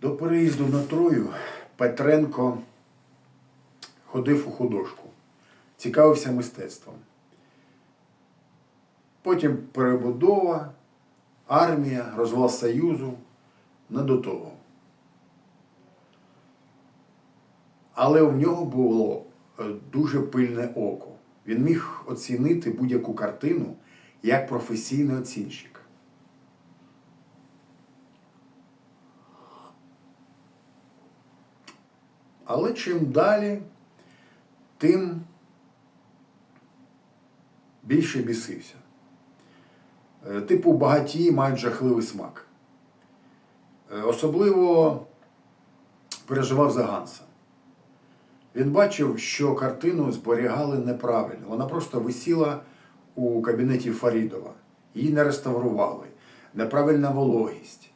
До переїзду на Трою Петренко ходив у художку, цікавився мистецтвом. Потім перебудова, армія, розвал Союзу, не до того. Але в нього було е, дуже пильне око. Він міг оцінити будь-яку картину як професійний оцінщик. Але чим далі, тим більше бісився. Е, Типу багатії мають жахливий смак. Е, Особливо переживав за Ганса. Він бачив, що картину зберігали неправильно. Вона просто висіла у кабінеті Фарідова. Її не реставрували. Неправильна вологість.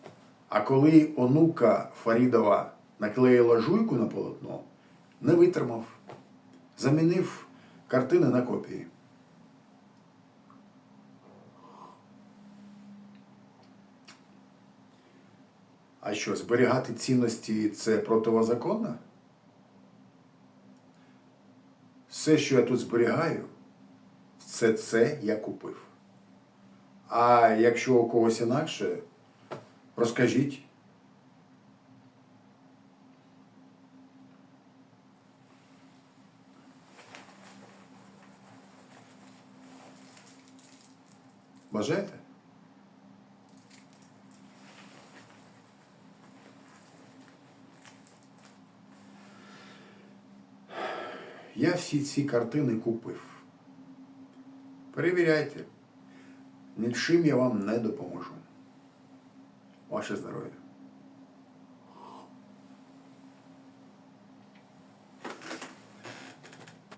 А коли онука Фарідова наклеїла жуйку на полотно, не витримав. Замінив картини на копії. А що, зберігати цінності це противозаконно? Все, що я тут зберігаю, все це я купив. А якщо у когось інакше, розкажіть. Бажаєте? Я всі ці картини купив. Перевіряйте. Нічим я вам не допоможу. Ваше здоров'я.